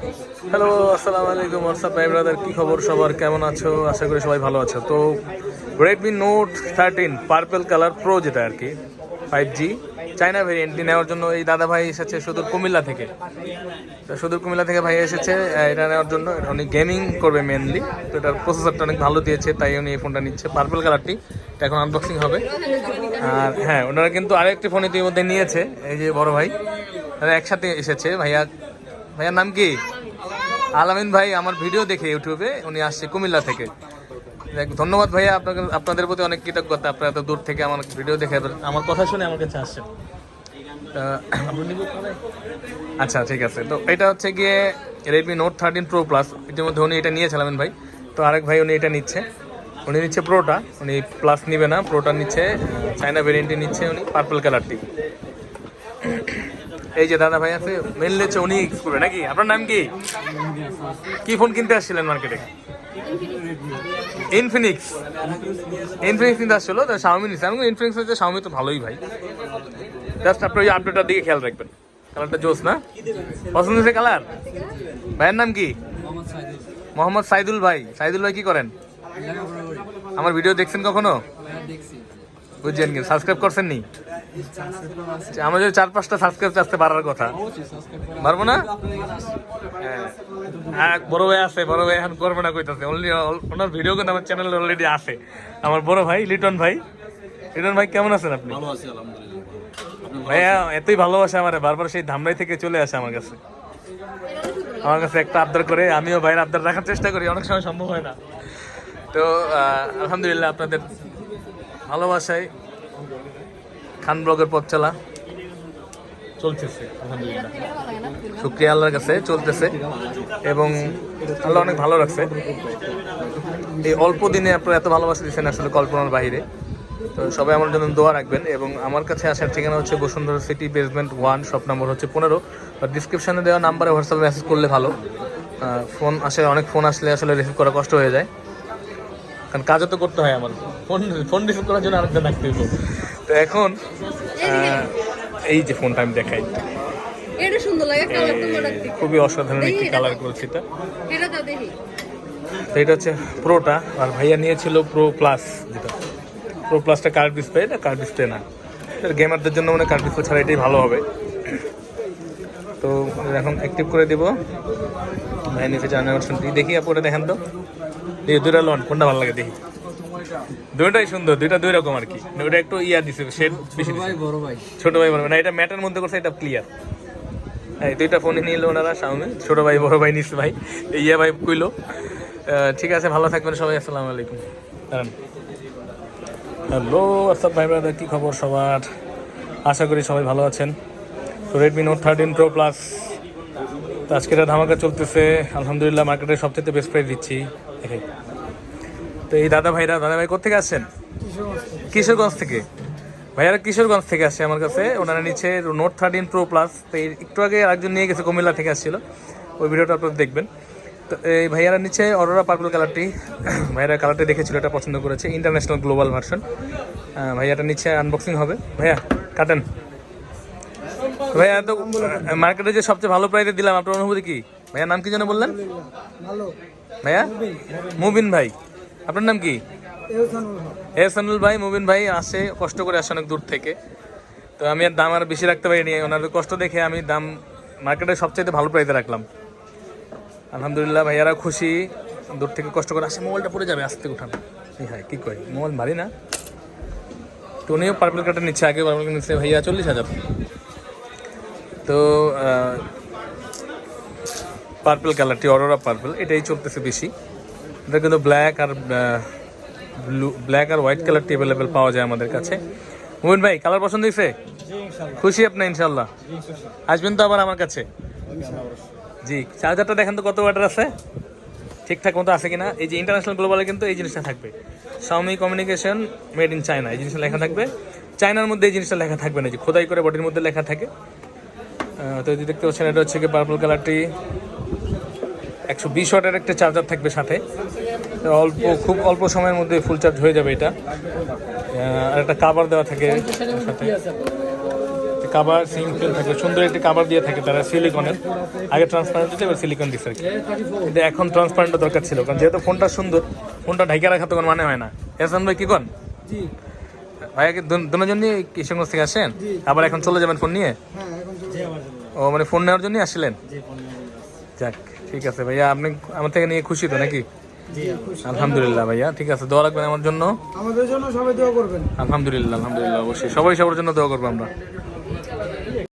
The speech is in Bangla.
হ্যালো আসসালামু আলাইকুম হোয়াটসঅ্যাপ ভাই ব্রাদার কী খবর সবার? কেমন আছো? আশা করি সবাই ভালো আছো। তো Redmi Note thirteen purple colour pro যেটা আর কি ফাইভ জি চায়না ভেরিয়েন্টটি নেওয়ার জন্য এই দাদা ভাই এসেছে সুদূর কুমিল্লা থেকে। তো, সুদূর কুমিল্লা থেকে ভাই এসেছে এটা নেওয়ার জন্য। উনি গেমিং করবে মেনলি তো এটার প্রসেসরটা অনেক ভালো দিয়েছে, তাই উনি এই ফোনটা নিচ্ছে। পার্পেল কালারটি এটা এখন আনবক্সিং হবে। আর হ্যাঁ ওনারা কিন্তু আরেকটি ফোন ইতিমধ্যে নিয়েছে, এই যে বড় ভাই একসাথে এসেছে। ভাইয়া ভাইয়ার নাম কি? আলামিন ভাই আমার ভিডিও দেখে ইউটিউবে উনি আসছে কুমিল্লা থেকে। দেখ, ধন্যবাদ ভাইয়া আপনাকে আপনাদের প্রতি অনেক কৃতজ্ঞতা। আপনারা এত দূর থেকে আমার ভিডিও দেখে আমার কথা শুনে আমার কাছে আসছেন? আচ্ছা ঠিক আছে। তো এটা হচ্ছে গিয়ে Redmi Note thirteen pro plus ইতিমধ্যে উনি এটা নিয়েছে আলামিন ভাই। তো আরেক ভাই উনি এটা নিচ্ছে। উনি নিচ্ছে প্রোটা উনি প্লাস নিবে না। প্রোটা নিচ্ছে চায়না ভেরিয়েন্টটি নিচ্ছে উনি পার্পল কালারটি এই যে দাদা ভাই আছে মেনলি হচ্ছে উনি করবে নাকি? আপনার নাম কি? কি ফোন কিনতে আসছিলেন মার্কেটে ইনফিনিক্স ইনফিনিক্স কিনতে আসছিল তো শাওমি নিচ্ছে আমি ইনফিনিক্স হচ্ছে শাওমি তো ভালোই ভাই। জাস্ট আপনার ওই আপডেটটার দিকে খেয়াল রাখবেন। কালারটা জোস না? পছন্দ হয়েছে কালার ভাইয়ের নাম কি? মোহাম্মদ সাইদুল ভাই। সাইদুল ভাই কি করেন? আমার ভিডিও দেখছেন কখনো? বুঝছেন কি? সাবস্ক্রাইব করছেন নি আমাদের চার পাঁচটা সাবস্ক্রাইব আসতে পারার কথা। পারব না? হ্যাঁ। হ্যাঁ বড় ভাই আছে বড় ভাই এখন করব না কইতাছে। অনলি ওনার ভিডিও কিন্তু আমার চ্যানেলে অলরেডি আছে। আমার বড় ভাই লিটন ভাই। লিটন ভাই কেমন আছেন আপনি? ভালো আছি আলহামদুলিল্লাহ ভাইয়া এতই ভালোবাসে আমার বারবার সেই ধামরাই থেকে চলে আসে আমার কাছে। আমার কাছে একটা আবদার করে আমিও ভাইয়ের আবদার রাখার চেষ্টা করি অনেক সময় সম্ভব হয় না। তো আলহামদুলিল্লাহ আপনাদের ভালোবাসায় খান ব্লগের পথ চলা। চলতেছে শুক্রিয়া আল্লাহর কাছে চলতেছে। এবং আল্লাহ অনেক ভালো রাখছে। এই অল্প দিনে আপনারা এত ভালোবাসা দিচ্ছেন আসলে কল্পনার বাইরে তো সবাই আমার জন্য দোয়া রাখবেন এবং আমার কাছে আসার ঠিকানা হচ্ছে Bashundhara city basement one shop number হচ্ছে পনেরো। ডিসক্রিপশনে দেওয়া নাম্বারে হোয়াটসঅ্যাপে মেসেজ করলে ভালো। ফোন আসলে অনেক ফোন আসলে আসলে রিসিভ করা কষ্ট হয়ে যায়। কারণ কাজও তো করতে হয় আমার ফোন ফোন রিসিভ করার জন্য আরেকটা ডাকতে হইব তো এখন এই যে ফোনটা আমি দেখাই। এটা সুন্দর লাগে খুবই অসাধারণ একটি কালার করেছে এটা। এটা তো দেখি। তো এটা হচ্ছে প্রোটা আর ভাইয়া নিয়েছিল প্রো প্লাস যেটা। প্রো প্লাসটা কার্ড ডিসপ্লে এটা কার্ড ডিসপ্লে না। গেমারদের জন্য মানে কার্ড ডিসপ্লে ছাড়া এটাই ভালো হবে। তো এখন অ্যাক্টিভ করে দিব। ভাই নিচে জানার অপশনটি দেখি আপু ওটা দেখেন তো। দেখি দুইটা লন কোনটা ভালো লাগে দেখি। দুইটাই সুন্দর দুইটা দুই রকম আর কি। ওটা একটু ইয়া দিছে শেড বেশি বড় ভাই। ছোট ভাই বলবে না এটা ম্যাটের মধ্যে করছে এটা ক্লিয়ার এই দুইটা ফোনে নিল ওনারা সামনে ছোট ভাই বড় ভাই নিচ্ছে ভাই। ইয়া ভাই কইলো। ঠিক আছে ভালো থাকবেন সবাই আসসালামু আলাইকুম। দাঁড়ান। হ্যালো হোয়াটসঅ্যাপ ভাই ব্রাদার কী খবর সবার? আশা করি সবাই ভালো আছেন। তো Redmi Note thirteen pro plus তো আজকে এটা ধামাকা চলতেছে। আলহামদুলিল্লাহ মার্কেটে সবচেয়ে বেস্ট প্রাইস দিচ্ছি। তো এই দাদা ভাইরা, দাদা ভাই কোথেকে আসছেন? কিশোরগঞ্জ থেকে। ভাইয়ারা কিশোরগঞ্জ থেকে আসছে আমার কাছে। ওনারা নিচ্ছে নোট থার্টিন প্রো প্লাস তো এই একটু আগে আরেকজন নিয়ে গেছে কুমিল্লা থেকে আসছিল। ওই ভিডিওটা আপনারা দেখবেন। তো এই ভাইয়ারা নিচ্ছে অরোরা পার্পল কালারটি ভাইয়ারা কালারটি দেখেছিল, এটা পছন্দ করেছে। ইন্টারন্যাশনাল গ্লোবাল ভার্সন ভাইয়াটা নিচ্ছে আনবক্সিং হবে। ভাইয়া, কাটেন। ভাইয়া তো মার্কেটে যে সবচেয়ে ভালো প্রাইসে দিলাম, আপনার অনুভূতি কি? ভাইয়া নাম কি যেন বললেন? ভাইয়া? মুবিন। ভাই। আপনার নাম কি? এহসানুল ভাই মুবিন ভাই আসে কষ্ট করে আসে অনেক দূর থেকে। তো আমি আর দাম আর বেশি রাখতে পারিনি ওনার কষ্ট দেখে আমি দাম মার্কেটে সবচাইতে ভালো প্রাইসে রাখলাম। আলহামদুলিল্লাহ ভাইয়ারা খুশি দূর থেকে কষ্ট করে আসে মোবাইলটা পড়ে যাবে আসতে উঠান। হয় কি কয়? মোবাইল ভারী না? তো উনিও পার্পল কার্ডটা নিচ্ছে আগে পার্পল নিচ্ছে ভাইয়া চল্লিশ হাজার। তো পার্পল কালারটি অরোরা পার্পল এটাই চলতেছে বেশি এটা কিন্তু ব্ল্যাক আর ব্লু ব্ল্যাক আর হোয়াইট কালারটি অ্যাভেলেবেল পাওয়া যায় আমাদের কাছে মোমিন ভাই কালার পছন্দ হয়েছে খুশি আপনি ইনশাল্লাহ আসবেন তো আবার আমার কাছে জি চার্জারটা দেখেন তো কত ওয়াটার আছে ঠিকঠাক মতো আছে কিনা এই যে ইন্টারন্যাশনাল গ্লোবালে কিন্তু এই জিনিসটা থাকবে Xiaomi communication made in China এই জিনিসটা লেখা থাকবে চায়নার মধ্যে এই জিনিসটা লেখা থাকবে না যে খোদাই করে বডির মধ্যে লেখা থাকে। তো দেখতে পাচ্ছেন এটা হচ্ছে কি পার্পল কালারটি একশো বিশ ওয়াটের একটা চার্জার থাকবে সাথে। অল্প খুব অল্প সময়ের মধ্যে ফুল চার্জ হয়ে যাবে এটা। আর একটা কাভার দেওয়া থাকে সাথে। কাবার সিং ফিল থাকে সুন্দর একটি কাবার দিয়ে থাকে তারা সিলিকনের আগে ট্রান্সপারেন্ট দিতে এবার সিলিকন দিচ্ছে আর কি। কিন্তু এখন ট্রান্সপারেন্ট দরকার ছিল কারণ যেহেতু ফোনটা সুন্দর ফোনটা ঢাইকা রাখা তো কোনো মানে হয় না। এসান ভাই কি কন? ভাইয়া কি দুজনই কিশোরগঞ্জ থেকে আসেন? আবার এখন চলে যাবেন ফোন নিয়ে? হ্যাঁ ও মানে ফোন নেওয়ার জন্যই আসলেন? যাক। ঠিক আছে ভাইয়া আপনি আমার থেকে নিয়ে খুশি তো নাকি? আলহামদুলিল্লাহ ভাইয়া ঠিক আছে দোয়া রাখবেন আমার জন্য। আমাদের জন্য সবাই দোয়া করবেন। আলহামদুলিল্লাহ আলহামদুলিল্লাহ অবশ্যই। সবাই সবার জন্য দোয়া করব আমরা।